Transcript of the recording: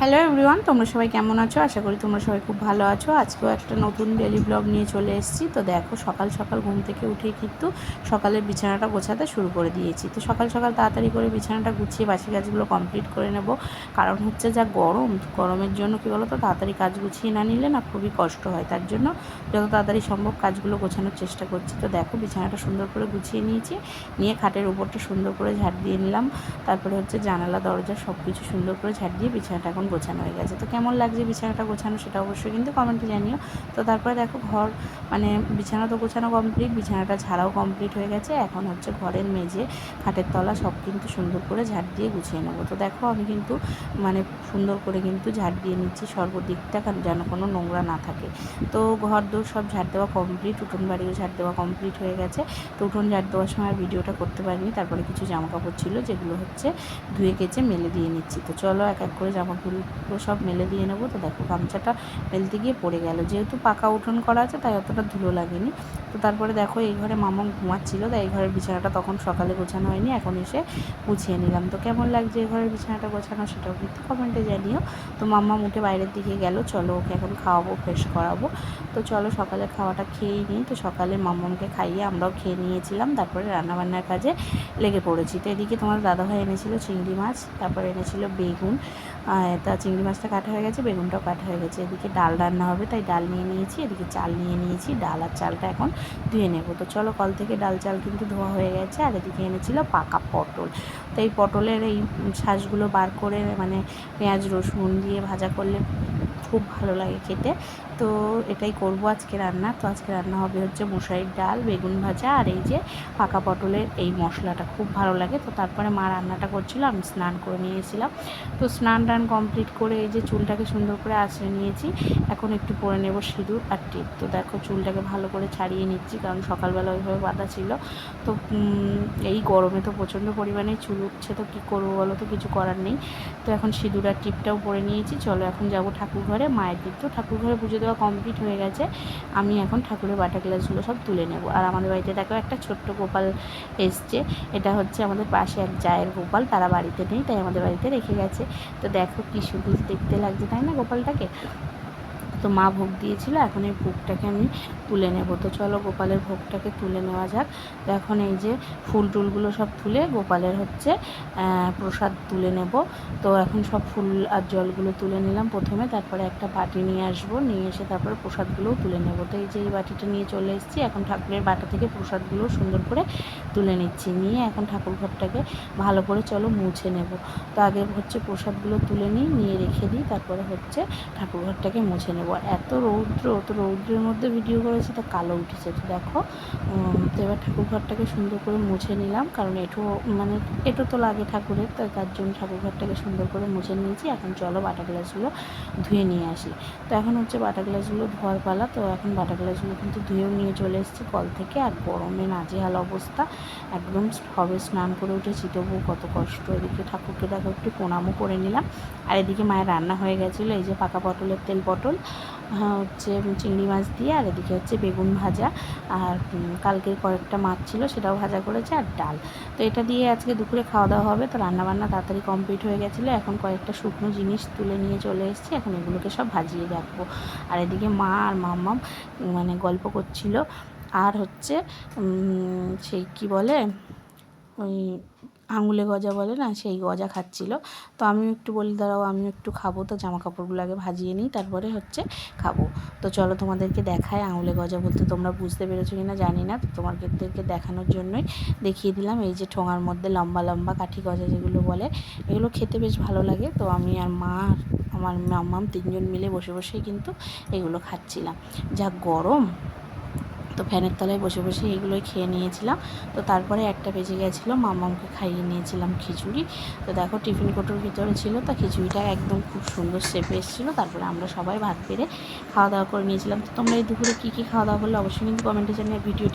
Hello everyone তোমরা সবাই কেমন আছো? আশা করি তোমরা সবাই খুব ভালো আছো। আজকেও একটা নতুন ডেলি ব্লগ নিয়ে চলে এসেছি। তো দেখো, সকাল সকাল ঘুম থেকে উঠেই কিন্তু সকালের বিছানাটা গোছাতে শুরু করে দিয়েছি। তো সকাল সকাল তাড়াতাড়ি করে বিছানাটা গুছিয়ে বাসি কাজগুলো কমপ্লিট করে নেব। কারণ হচ্ছে যা গরম, গরমের জন্য কী বলো তো তাড়াতাড়ি কাজ গুছিয়ে না নিলে না খুবই কষ্ট হয়। তার জন্য যত তাড়াতাড়ি সম্ভব কাজগুলো গোছানোর চেষ্টা করছি। তো দেখো, বিছানাটা সুন্দর করে গুছিয়ে নিয়েছি। নিয়ে খাটের উপরটা সুন্দর করে ঝাড় দিয়ে নিলাম। তারপরে হচ্ছে জানালা, দরজা সব কিছু সুন্দর করে ঝাড় দিয়ে বিছানাটা এখন গোছানো হয়ে গেছে। তো কেমন লাগছে বিছানাটা গোছানো সেটা অবশ্যই কিন্তু কমেন্টে জানিও। তো তারপরে দেখো ঘর মানে বিছানা তো গোছানো কমপ্লিট বিছানাটা ঝাড়াও কমপ্লিট হয়ে গেছে। এখন হচ্ছে ঘরের মেঝে, খাটের তলা সব কিন্তু সুন্দর করে ঝাড় দিয়ে গুছিয়ে নেব। তো দেখো আমি কিন্তু মানে সুন্দর করে কিন্তু ঝাড় দিয়ে নিচ্ছি, সর্বদিকটা যেন কোনো নোংরা না থাকে। তো ঘর দোর সব ঝাড় দেওয়া কমপ্লিট উঠোন বাড়িও ঝাড় দেওয়া কমপ্লিট হয়ে গেছে। তো উঠোন ঝাড় দেওয়ার সময় আর ভিডিওটা করতে পারিনি, তারপরে কিছু জামা কাপড় ছিল, যেগুলো হচ্ছে ধুয়ে কেচে মেলে দিয়ে নিচ্ছি। তো চলো এক এক করে জামাগুলো সব মেলে দিয়ে নেব। তো দেখো গামছাটা মেলতে গিয়ে পড়ে গেল। যেহেতু পাকা উঠোন করা আছে, তাই অতটা ধুলো লাগেনি। তো তারপরে দেখো এই ঘরে মামা ঘুমাচ্ছিল, তাই এই ঘরের বিছানাটা তখন সকালে গোছানো হয়নি, এখন এসে গুছিয়ে নিলাম। তো কেমন লাগছে এই ঘরের বিছানাটা গোছানো সেটাও কিন্তু কমেন্টে জানিও। তো মাম্মা উঠে বাইরের দিকে গেল, চলো ওকে এখন খাওয়াবো ফ্রেশ করাবো। তো চলো সকালে খাওয়াটা খেয়েই নিই। তো সকালে মাম্মামকে খাইয়ে আমরাও খেয়ে নিয়েছিলাম, তারপরে রান্নাবান্নার কাজে লেগে পড়েছি। তো এদিকে তোমার দাদাভাই এনেছিল চিংড়ি মাছ, তারপরে এনেছিল বেগুন। তা চিংড়ি মাছটা কাটা হয়ে গেছে, বেগুনটাও কাটা হয়ে গেছে। এদিকে ডাল রান্না হবে, তাই ডাল নিয়ে নিয়েছি, এদিকে চাল নিয়ে নিয়েছি, ডাল আর চালটা এখন ধুয়ে নেব। তো চলো কল থেকে ডাল চাল কিন্তু ধোয়া হয়ে গেছে, আর এদিকে এনেছিল পাকা পটল। তো এই পটলের এই শ্বাসগুলো বার করে মানে পেঁয়াজ রসুন দিয়ে ভাজা করলে খুব ভালো লাগে খেতে। তো এটাই করব আজকে রান্না। তো আজকে রান্না হবে হচ্ছে মশারির ডাল, বেগুন ভাজা আর এই যে পাকা পটলের এই মশলাটা। খুব ভালো লাগে। তো তারপরে মা রান্নাটা করছিল, আমি স্নান করে নিয়েছিলাম। তো স্নান টান কমপ্লিট করে এই যে চুলটাকে সুন্দর করে আঁচড়ে নিয়েছি। এখন একটু পরে নেব সিঁদুর আর টিপ। তো দেখো চুলটাকে ভালো করে ছাড়িয়ে নিচ্ছি, কারণ সকালবেলা ওইভাবে বাঁধা ছিল। তো এই গরমে তো প্রচণ্ড পরিমাণে চুল উঠছে, তো কী করব বলো তো? কিছু করার নেই। তো এখন সিঁদুর আর টিপটাও পরে নিয়েছি। চলো এখন যাব ঠাকুর ঘরে মায়ের দিক তো ঠাকুর ঘরে পুজো দেওয়া কমপ্লিট হয়ে গেছে, আমি এখন ঠাকুরের বাটা গ্লাসগুলো সব তুলে নেব। আর আমাদের বাড়িতে দেখো একটা ছোট্ট গোপাল এসছে, এটা হচ্ছে আমাদের পাশে এক জায়ের গোপাল, তারা বাড়িতে নেই, তাই আমাদের বাড়িতে রেখে গেছে। তো দেখো কি সুন্দর দেখতে লাগছে, তাই না গোপালটাকে? তো মা ভোগ দিয়েছিল, এখন এই ভোগটাকে আমি তুলে নেব। তো চলো গোপালের ভোগটাকে তুলে নেওয়া যাক। তো এখন এই যে ফুল টুলগুলো সব তুলে গোপালের হচ্ছে প্রসাদ তুলে নেব। তো এখন সব ফুল আর জলগুলো তুলে নিলাম প্রথমে, তারপরে একটা বাটি নিয়ে আসব, নিয়ে এসে তারপরে প্রসাদগুলোও তুলে নেব। তো এই যে এই বাটিটা নিয়ে চলে এসেছি, এখন ঠাকুরের বাটা থেকে প্রসাদগুলো সুন্দর করে তুলে নিচ্ছি। নিয়ে এখন ঠাকুর ঘরটাকে ভালো করে চলো মুছে নেব। তো আগে হচ্ছে প্রসাদগুলো তুলে নিই, নিয়ে রেখে দিই, তারপরে হচ্ছে ঠাকুর ঘরটাকে মুছে নেব। এত রৌদ্র তো রৌদ্রের মধ্যে ভিডিও করেছি, তা কালো উঠেছে। তো দেখো তো এবার ঠাকুর ঘরটাকে সুন্দর করে মুছে নিলাম, কারণ এটু মানে এটু তো লাগে ঠাকুরের তো তার জন্য ঠাকুর ঘরটাকে সুন্দর করে মুছে নিয়েছি। এখন চলো বাটা গ্লাসগুলো ধুয়ে নিয়ে আসি। তো এখন হচ্ছে বাটা গ্লাসগুলো ধোয়ার পালা, তো এখন বাটা গ্লাসগুলো কিন্তু ধুয়েও নিয়ে চলে এসেছি কল থেকে, আর গরমে নাজেহাল অবস্থা। একদম হবে স্নান করে উঠেছি, তবুও কত কষ্ট। এদিকে ঠাকুরকে দেখো একটু প্রণামও করে নিলাম। আর এদিকে মায়ের রান্না হয়ে গেছিল, এই যে পাকা পটলের তেল পটল। হচ্ছে চিংড়ি মাছ দিয়ে আর এদিকে হচ্ছে বেগুন ভাজা আর কালকের কয়েকটা মাছ ছিল সেটাও ভাজা করেছে আর ডাল। তো এটা দিয়ে আজকে দুপুরে খাওয়া দাওয়া হবে, তো রান্নাবান্না তাড়াতাড়ি কমপ্লিট হয়ে গেছিল, এখন কয়েকটা শুকনো জিনিস তুলে নিয়ে চলে এসেছি, এখন এগুলোকে সব ভাজিয়ে রাখব। আর এদিকে মা আর মাম্মাম মানে গল্প করছিল, আর হচ্ছে সেই কি বলে, ওই আঙুলে গজা বলে না, সেই গজা খাচ্ছিল। তো আমিও একটু বলি, দাঁড়াও, আমিও একটু খাব। তো জামা কাপড়গুলো আগে ভাজিয়ে নিই, তারপরে হচ্ছে খাব। তো চলো তোমাদেরকে দেখায় আঙুলে গজা বলতে তোমরা বুঝতে পেরেছ কি না জানি না। তোমাদেরকে দেখানোর জন্যই দেখিয়ে দিলাম, এই যে ঠোঙার মধ্যে লম্বা লম্বা কাঠি গজা যেগুলো বলে, এগুলো খেতে বেশ ভালো লাগে। তো আমি আর মা আমার মাম্মাম তিনজন মিলে বসে বসেই কিন্তু এগুলো খাচ্ছিলাম। যা গরম! তো ফ্যানের তলায় বসে বসে এগুলোই খেয়ে নিয়েছিলাম। তো তারপরে একটা বেজে গেছিল মামাকে খাইয়ে নিয়েছিলাম খিচুড়ি। তো দেখো টিফিন কোটোর ভিতরে ছিল, তা খিচুড়িটা একদম খুব সুন্দর শেপে এসেছিল। তারপরে আমরা সবাই ভাত পেরে খাওয়া দাওয়া করে নিয়েছিলাম। তো তোমরা এই দুপুরে কী কী খাওয়া দাওয়া করলে অবশ্যই কিন্তু কমেন্টে জানিয়ে ভিডিও